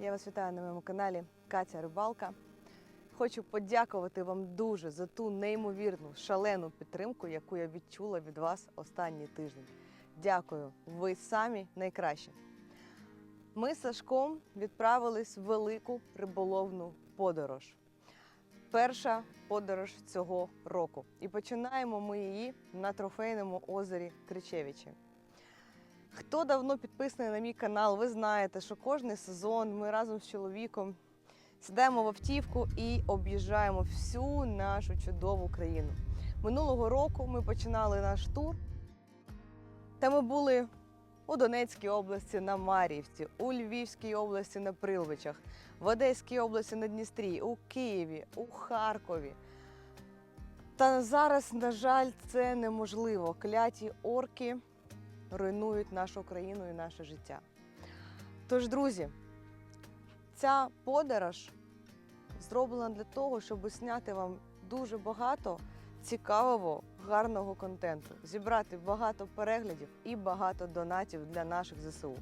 Я вас вітаю на моєму каналі Катя Рибалка. Хочу подякувати вам дуже за ту неймовірну шалену підтримку, яку я відчула від вас останній тиждень. Дякую, ви самі найкращі. Ми з Сашком відправились в велику риболовну подорож. Перша подорож цього року. І починаємо ми її на трофейному озері Кричевичі. Хто давно підписаний на мій канал, ви знаєте, що кожен сезон ми разом з чоловіком сідаємо в автівку і об'їжджаємо всю нашу чудову країну. Минулого року ми починали наш тур, та ми були у Донецькій області на Мар'ївці, у Львівській області на Прилвичах, в Одеській області на Дністрі, у Києві, у Харкові. Та зараз, на жаль, це неможливо. Кляті орки руйнують нашу країну і наше життя. Тож, друзі, ця подорож зроблена для того, щоб зняти вам дуже багато цікавого, гарного контенту, зібрати багато переглядів і багато донатів для наших ЗСУ.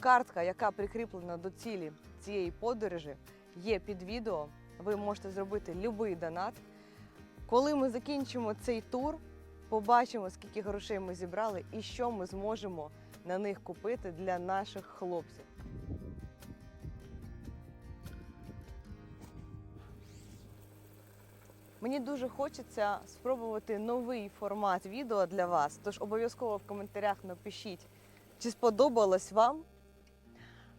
Картка, яка прикріплена до цілі цієї подорожі, є під відео. Ви можете зробити будь-який донат. Коли ми закінчимо цей тур, побачимо, скільки грошей ми зібрали і що ми зможемо на них купити для наших хлопців. Мені дуже хочеться спробувати новий формат відео для вас. Тож обов'язково в коментарях напишіть, чи сподобалось вам.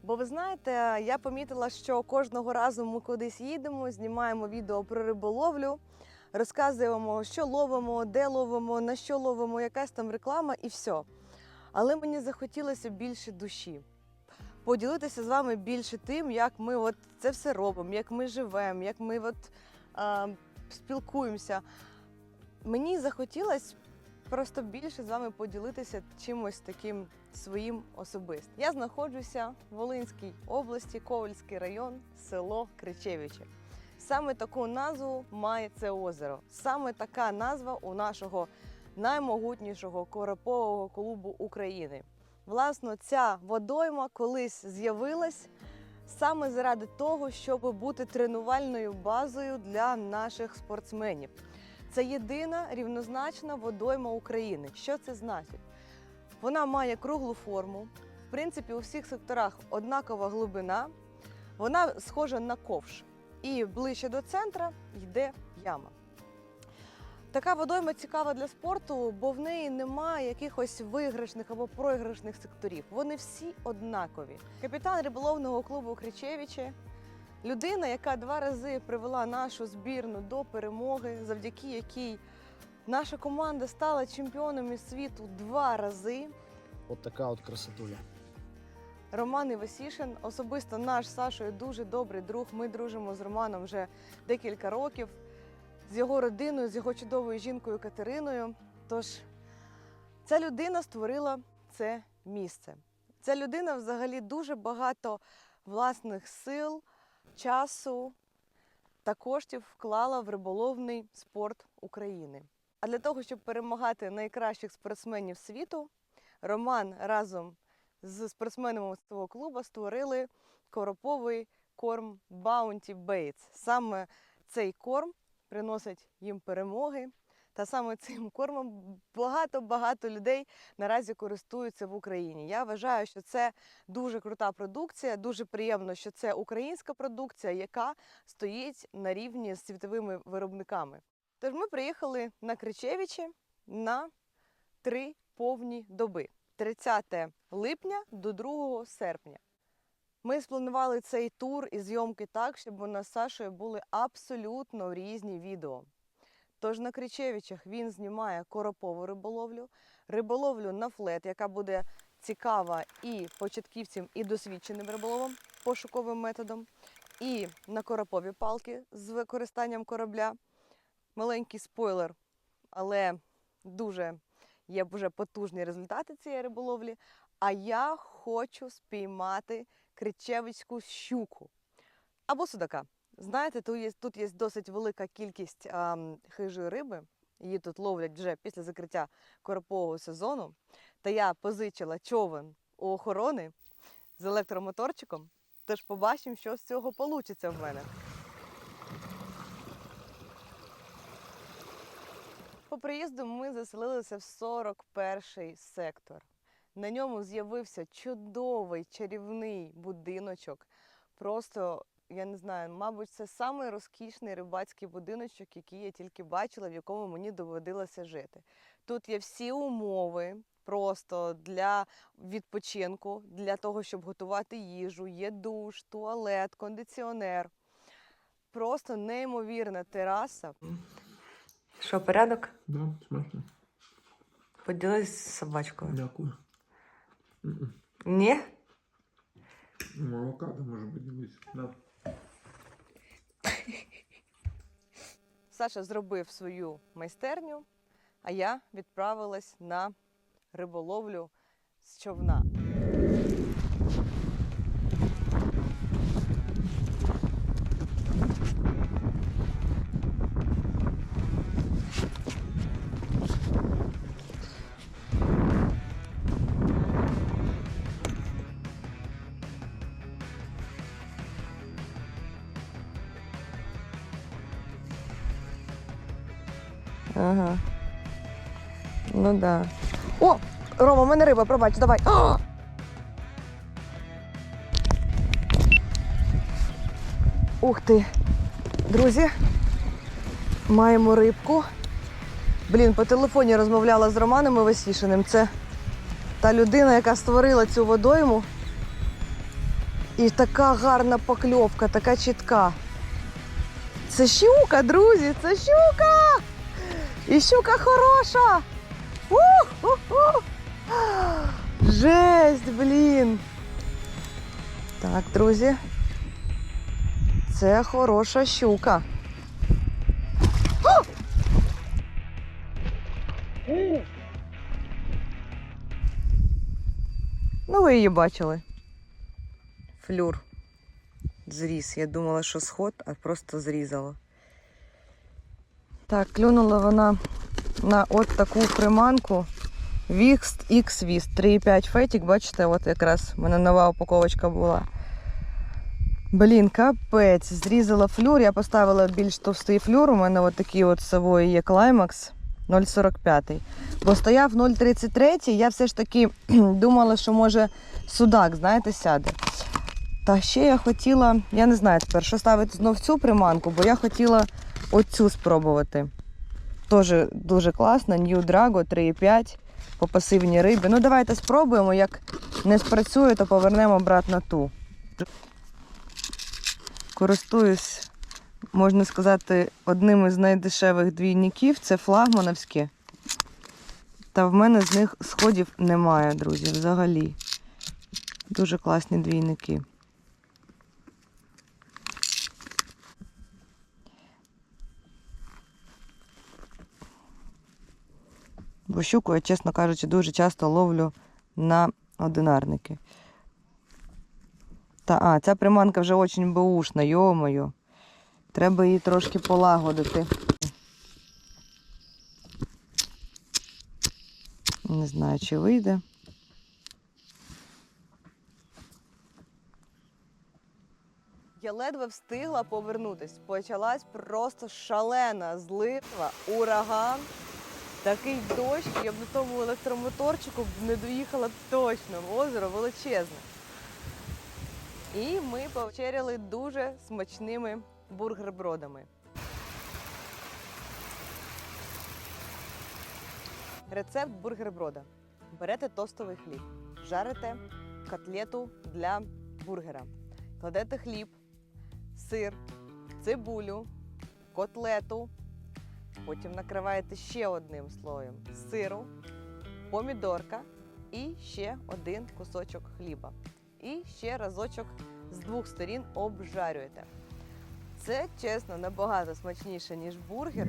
Бо ви знаєте, я помітила, що кожного разу ми кудись їдемо, знімаємо відео про риболовлю, розказуємо, що ловимо, де ловимо, на що ловимо, якась там реклама і все. Але мені захотілося більше душі. Поділитися з вами більше тим, як ми от це все робимо, як ми живемо, як ми от, а, спілкуємося. Мені захотілося просто більше з вами поділитися чимось таким своїм особистим. Я знаходжуся в Волинській області, Ковальський район, село Кричевичі. Саме таку назву має це озеро. Саме така назва у нашого наймогутнішого коропового клубу України. Власно, ця водойма колись з'явилась саме заради того, щоб бути тренувальною базою для наших спортсменів. Це єдина рівнозначна водойма України. Що це значить? Вона має круглу форму. В принципі, у всіх секторах однакова глибина. Вона схожа на ковш. І ближче до центра йде яма. Така водойма цікава для спорту, бо в неї немає якихось виграшних або програшних секторів. Вони всі однакові. Капітан риболовного клубу Кричевичі людина, яка два рази привела нашу збірну до перемоги, завдяки якій наша команда стала чемпіоном світу два рази. От така от красотуля. Роман Івасішин, особисто наш Сашою дуже добрий друг. Ми дружимо з Романом вже декілька років, з його родиною, з його чудовою жінкою Катериною. Тож ця людина створила це місце. Ця людина взагалі дуже багато власних сил, часу та коштів вклала в риболовний спорт України. А для того, щоб перемагати найкращих спортсменів світу, Роман разом з спортсменами цього клубу створили короповий корм Bounty Baits. Саме цей корм приносить їм перемоги. Та саме цим кормом багато-багато людей наразі користуються в Україні. Я вважаю, що це дуже крута продукція. Дуже приємно, що це українська продукція, яка стоїть на рівні з світовими виробниками. Тож ми приїхали на Кричевичі на три повні доби. 30 липня до 2 серпня. Ми спланували цей тур і зйомки так, щоб у нас з Сашою були абсолютно різні відео. Тож на Кричевичах він знімає коропову риболовлю, риболовлю на флет, яка буде цікава і початківцям, і досвідченим риболовом пошуковим методом, і на коропові палки з використанням корабля. Маленький спойлер, але дуже є вже потужні результати цієї риболовлі. А я хочу спіймати кричевицьку щуку або судака. Знаєте, тут є, тут є досить велика кількість а, хижої риби. Її тут ловлять вже після закриття коропового сезону. Та я позичила човен у охорони з електромоторчиком. Тож побачимо, що з цього вийде в мене. По приїзду ми заселилися в 41-й сектор. На ньому з'явився чудовий чарівний будиночок. Просто, я не знаю, мабуть, це самий розкішний рибацький будиночок, який я тільки бачила, в якому мені доводилося жити. Тут є всі умови просто для відпочинку, для того, щоб готувати їжу. Є душ, туалет, кондиціонер. Просто неймовірна тераса. Що, порядок? Да, смачно. Поділись з собачкою. Дякую. М-м. Ні? Ну, Авокадо може поділитися. Да. Саша зробив свою майстерню, а я відправилась на риболовлю з човна. Ну да. О! Рома, у мене риба, пробач, давай. А! Ух ти. Друзі, маємо рибку. Блін, по телефоні розмовляла з Романом Весішиним. Це та людина, яка створила цю водойму. І така гарна покльовка, така чітка. Це щука, друзі, це щука! І щука хороша! Жесть, блін! Так, друзі. Це хороша щука. Ну, ви її бачили. Флюр. Зріз. Я думала, що сход, а просто зрізала. Так, клюнула вона на от таку приманку Вікст X Віст 3,5 фетік. Бачите, от якраз в мене нова упаковочка була. Блін, капець, зрізала флюр. Я поставила більш товстий флюр. У мене от такий от собою є клаймакс 0,45. Бо стояв 0,33, я все ж таки думала, що може судак, знаєте, сяде. Та ще я хотіла, я не знаю тепер, що ставити знов цю приманку, бо я хотіла оцю спробувати. Теж дуже класна, New Drago 3,5 по пасивній рибі. Ну, давайте спробуємо. Як не спрацює, то повернемо обратно ту. Користуюсь, можна сказати, одним із найдешевих двійників це флагмановські. Та в мене з них сходів немає, друзі, взагалі. Дуже класні двійники. Бо щуку я, чесно кажучи, дуже часто ловлю на одинарники. Та, а, ця приманка вже дуже беушна, йомою. Треба її трошки полагодити. Не знаю, чи вийде. Я ледве встигла повернутись. Почалась просто шалена злива, ураган. Такий дощ, я б на тому електромоторчику не доїхала точно. Озеро величезне. І ми повечеряли дуже смачними бургербродами. Рецепт бургерброда. Берете тостовий хліб, жарите котлету для бургера. Кладете хліб, сир, цибулю, котлету. Потім накриваєте ще одним слоєм сиру, помідорка і ще один кусочок хліба. І ще разочок з двох сторін обжарюєте. Це, чесно, набагато смачніше, ніж бургер.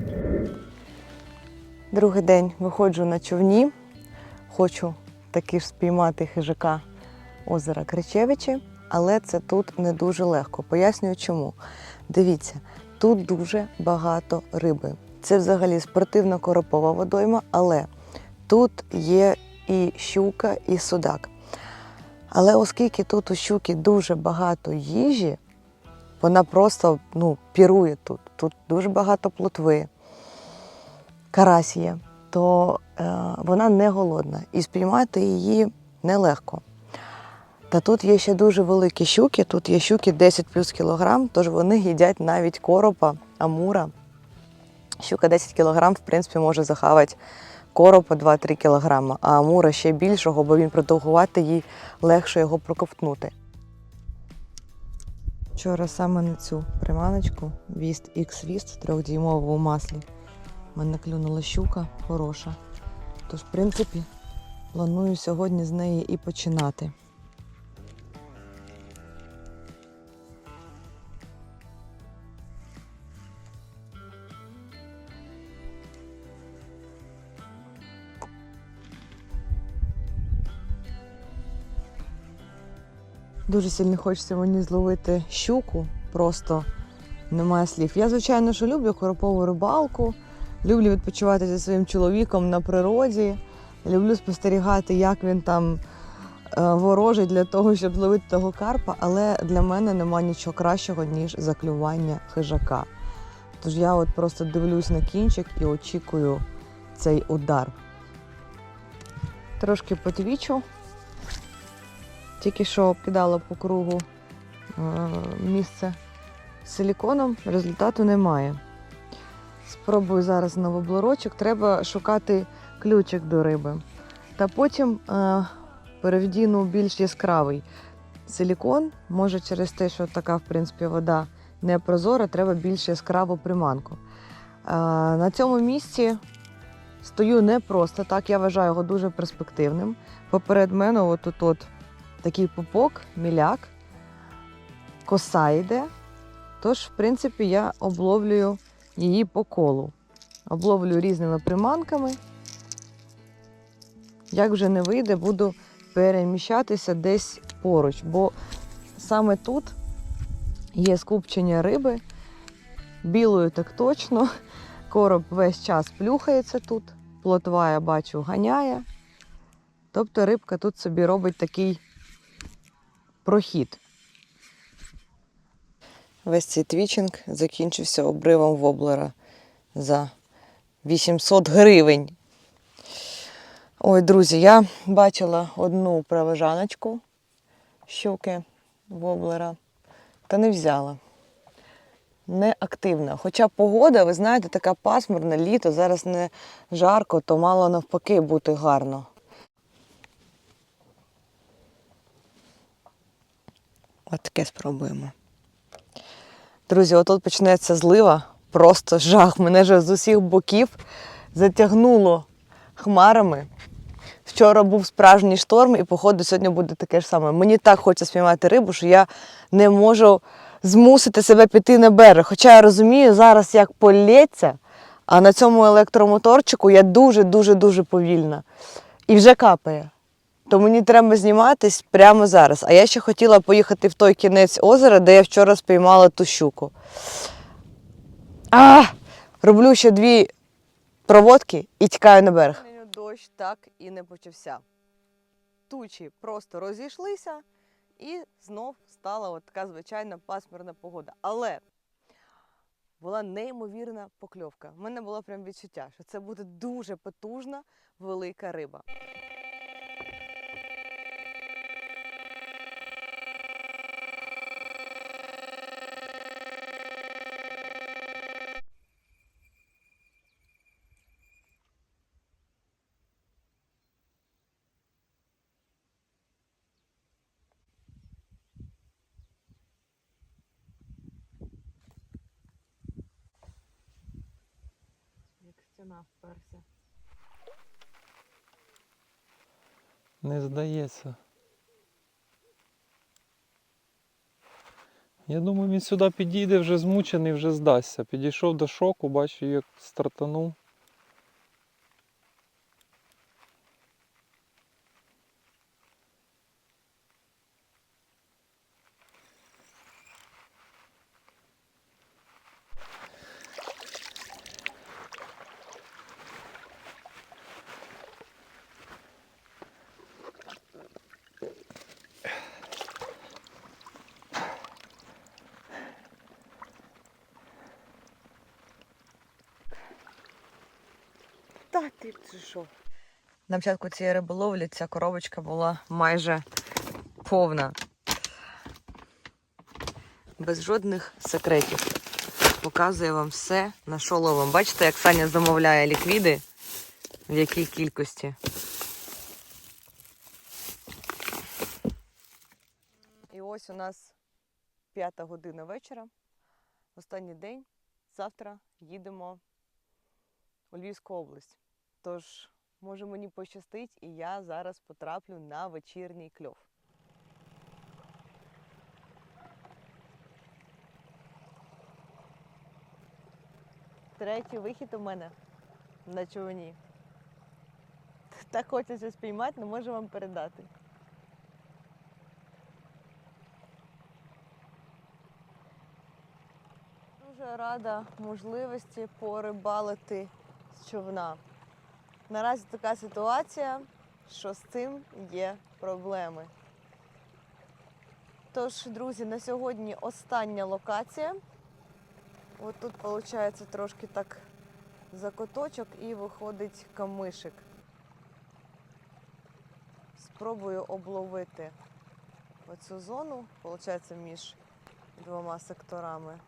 Другий день виходжу на човні. Хочу таки ж спіймати хижака озера Кричевичі, але це тут не дуже легко. Пояснюю чому. Дивіться, тут дуже багато риби. Це взагалі спортивна коропова водойма, але тут є і щука, і судак. Але оскільки тут у щуки дуже багато їжі, вона просто ну, пірує тут. Тут дуже багато плотви, карась є, то е, вона не голодна і спіймати її нелегко. Та тут є ще дуже великі щуки, тут є щуки 10 плюс кілограм, тож вони їдять навіть коропа, амура. Щука 10 кілограм, в принципі, може захавати коропа 2-3 кілограма, а амура ще більшого, бо він продовгувати їй легше його проковтнути. Вчора саме на цю приманочку Віст X Віст трьохдіймову у маслі. в мене клюнула щука хороша. Тож, в принципі, планую сьогодні з неї і починати. Дуже сильно хочеться мені зловити щуку, просто немає слів. Я, звичайно, що люблю коропову рибалку, люблю відпочивати зі своїм чоловіком на природі, люблю спостерігати, як він там е, ворожить для того, щоб зловити того карпа, але для мене нема нічого кращого, ніж заклювання хижака. Тож я от просто дивлюсь на кінчик і очікую цей удар. Трошки потвічу. Тільки що обкидала по кругу е, місце силіконом, результату немає. Спробую зараз на воблорочок. Треба шукати ключик до риби. Та потім е, перевдіну більш яскравий силікон. Може, через те, що така, в принципі, вода не прозора, треба більш яскраву приманку. Е, на цьому місці стою не просто так, я вважаю його дуже перспективним. Поперед мене, отут от такий пупок, міляк, коса йде. Тож, в принципі, я обловлюю її по колу. Обловлюю різними приманками. Як вже не вийде, буду переміщатися десь поруч, бо саме тут є скупчення риби. Білою так точно. Короб весь час плюхається тут. Плотва, я бачу, ганяє. Тобто рибка тут собі робить такий прохід. Весь цей твічинг закінчився обривом воблера за 800 гривень. Ой, друзі, я бачила одну правежаночку щуки воблера та не взяла. Не активна. Хоча погода, ви знаєте, така пасмурна, літо, зараз не жарко, то мало навпаки бути гарно. От таке спробуємо. Друзі, отут почнеться злива. Просто жах. Мене ж з усіх боків затягнуло хмарами. Вчора був справжній шторм, і, походу, сьогодні буде таке ж саме. Мені так хочеться спіймати рибу, що я не можу змусити себе піти на берег. Хоча я розумію зараз, як полється, а на цьому електромоторчику я дуже-дуже дуже повільна. І вже капає. То мені треба зніматись прямо зараз. А я ще хотіла поїхати в той кінець озера, де я вчора спіймала ту щуку. А! Роблю ще дві проводки і тікаю на берег. Дощ так і не почався. Тучі просто розійшлися, і знов стала от така звичайна пасмурна погода. Але була неймовірна покльовка. У мене було прям відчуття, що це буде дуже потужна велика риба. Стіна вперся. Не здається. Я думаю, він сюди підійде вже змучений, вже здасться. Підійшов до шоку, бачу, як стартанув. Та ти чи що? На початку цієї риболовлі ця коробочка була майже повна. Без жодних секретів. Показую вам все на шоловом. Бачите, як Саня замовляє ліквіди, в якій кількості. І ось у нас п'ята година вечора. Останній день. Завтра їдемо у Львівську область. Тож, може мені пощастить, і я зараз потраплю на вечірній кльов. Третій вихід у мене на човні. Так хочеться спіймати, не можу вам передати. Дуже рада можливості порибалити з човна. Наразі така ситуація, що з цим є проблеми. Тож, друзі, на сьогодні остання локація. От тут, виходить, трошки так закоточок і виходить камишик. Спробую обловити оцю зону, виходить, між двома секторами.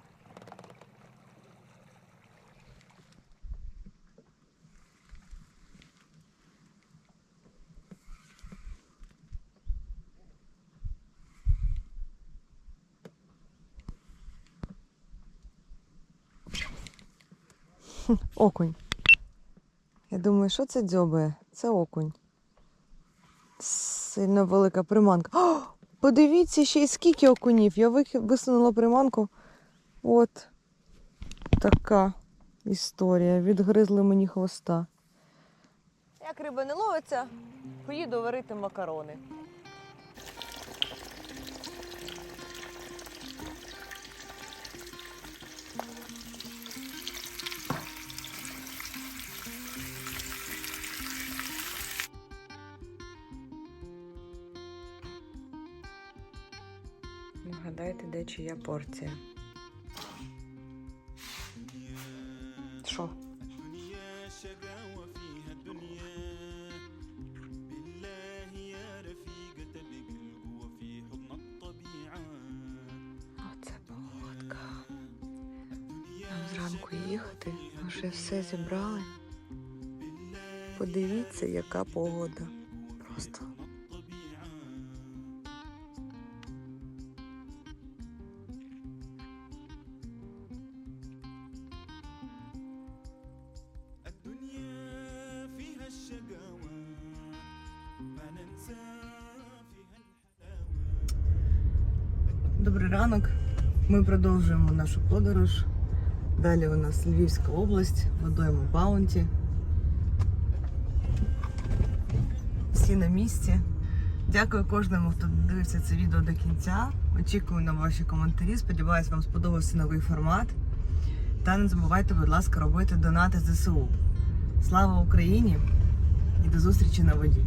Окунь. Я думаю, що це дзьобає? Це окунь. Сильно велика приманка. О, подивіться ще й скільки окунів. Я висунула приманку. От така історія. Відгризли мені хвоста. Як риба не ловиться, поїду варити макарони. Нагадайте, де чия порція. Що? Оце погодка. Нам зранку їхати, вже все зібрали. Подивіться, яка погода. Просто. Добрий ранок. Ми продовжуємо нашу подорож. Далі у нас Львівська область, водойма Баунті. Всі на місці. Дякую кожному, хто дивився це відео до кінця. Очікую на ваші коментарі. Сподіваюсь, вам сподобався новий формат. Та не забувайте, будь ласка, робити донати ЗСУ. Слава Україні і до зустрічі на воді!